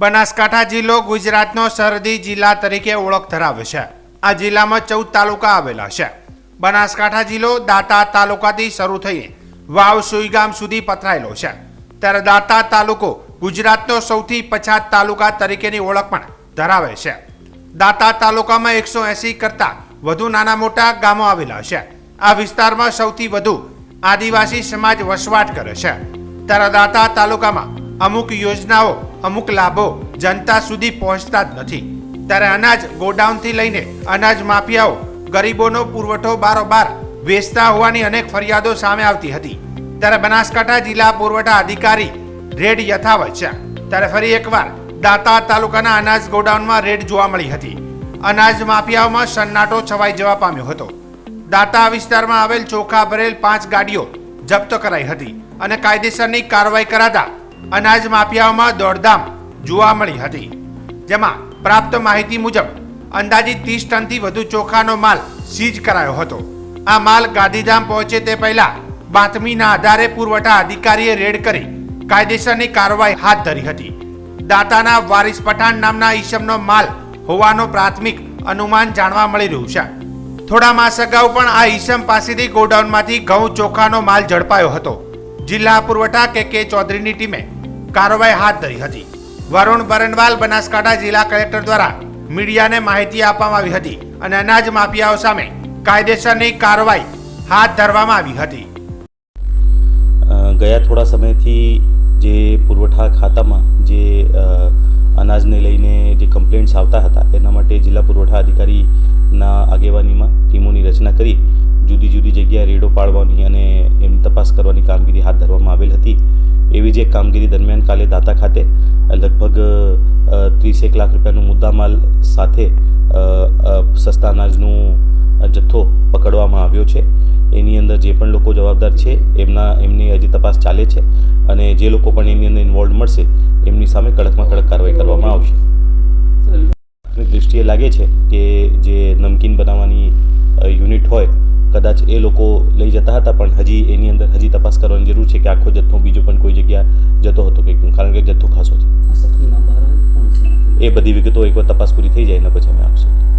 બનાસકાંઠા જિલ્લો ગુજરાતનો સરહદી જિલ્લા તરીકે ઓળખ ધરાવે છે. આ જિલ્લામાં ચૌદ તાલુકા આવેલા છે. બનાસકાંઠા જિલ્લો દાતા તાલુકાથી શરૂ થઈને વાવ સુઈગામ સુધી પથરાયેલો છે. ત્યારે દાતા તાલુકો ગુજરાતનો સૌથી પછાત તાલુકા તરીકેની ઓળખ પણ ધરાવે છે. દાતા તાલુકામાં એકસો એસી કરતાં વધુ નાના મોટા ગામો આવેલા છે. આ વિસ્તારમાં સૌથી વધુ આદિવાસી સમાજ વસવાટ કરે છે. ત્યારે દાતા તાલુકામાં અમુક યોજનાઓ, અમુક લાભો જનતા સુધી પહોંચતા જ નથી. ત્યારે અનાજ ગોડાઉનથી લઈને અનાજ માફિયાઓ, ગરીબોનો પુરવઠો બારોબાર વેચતા હોવાની અનેક ફરિયાદો સામે આવતી હતી. ત્યારે બનાસકાંઠા જિલ્લા પુરવઠા અધિકારી રેડ યથાવત છે. ત્યારે ફરી એકવાર દાતા તાલુકાના અનાજ ગોડાઉનમાં રેડ જોવા મળી હતી. અનાજ માફિયાઓમાં સન્નાટો છવાઈ જવા પામ્યો હતો. દાતા વિસ્તારમાં આવેલ ચોખા ભરેલ પાંચ ગાડીઓ જપ્ત કરાઈ હતી અને કાયદેસરની કાર્યવાહી કરાતા અનાજ માફિયાઓમાં દોડધામ જોવા મળી હતી, જેમાં પ્રાપ્ત માહિતી મુજબ અંદાજિત ત્રીસ ટનથી વધુ ચોખાનો માલ સીઝ કરાયો હતો. આ માલ ગાંધીધામ પહોંચે તે પહેલા બાતમીના આધારે પુરવઠા અધિકારીએ રેડ કરી કાયદેસરની કાર્યવાહી હાથ ધરી હતી. દાતાના વારિસ પઠાણ નામના ઈસમનો માલ હોવાનો પ્રાથમિક અનુમાન જાણવા મળી રહ્યું છે. થોડા માસ અગાઉ પણ આ ઈસમ પાસેથી ગોડાઉનમાંથી ઘઉં ચોખાનો માલ ઝડપાયો હતો. જિલ્લા પુરવઠા કે કે ચૌધરીની ટીમે કાર્યવાહી હાથ ધરી હતી. વરુણ બરનવાલ બનાસકાંઠા જિલ્લા કલેક્ટર દ્વારા મીડિયાને માહિતી આપવામાં આવી હતી અને અનાજ માફિયાઓ સામે કાયદેસરની કાર્યવાહી હાથ ધરવામાં આવી હતી. ગયા થોડા સમયથી જે પુરવઠા ખાતામાં જે અનાજને લઈને જે કમ્પ્લેન્ટ્સ આવતા હતા, એના માટે જિલ્લા પુરવઠા અધિકારીના આગેવાનીમાં ટીમોની રચના કરી જુદી જુદી જગ્યાએ રેડો પાડવાની અને એમની તપાસ કરવાની કામગીરી હાથ ધરવામાં આવેલ હતી. એવી જ એક કામગીરી દરમિયાન કાલે દાતા ખાતે લગભગ ત્રીસેક લાખ રૂપિયાનો મુદ્દામાલ સાથે સસ્તા અનાજનું જથ્થો પકડવામાં આવ્યો છે. એની અંદર જે પણ લોકો જવાબદાર છે એમના એમની હજી તપાસ ચાલે છે અને જે લોકો પણ એની અંદર ઇન્વોલ્વ મળશે એમની સામે કડકમાં કડક કાર્યવાહી કરવામાં આવશે. દ્રષ્ટિએ દૃષ્ટિએ લાગે છે કે જે નમકીન બનાવવાની યુનિટ હોય કદાચ એ લોકો લઈ જતા હતા પણ હજી એની અંદર હજી તપાસ કરવાની જરૂર છે કે આખો જથ્થો બીજો પણ કોઈ જગ્યા જતો હતો કે કેમ? કારણ કે જથ્થો ખાસો છે? એ બધી વિગતો એકવાર તપાસ પૂરી થઈ જાય એના પછી અમે આપશું.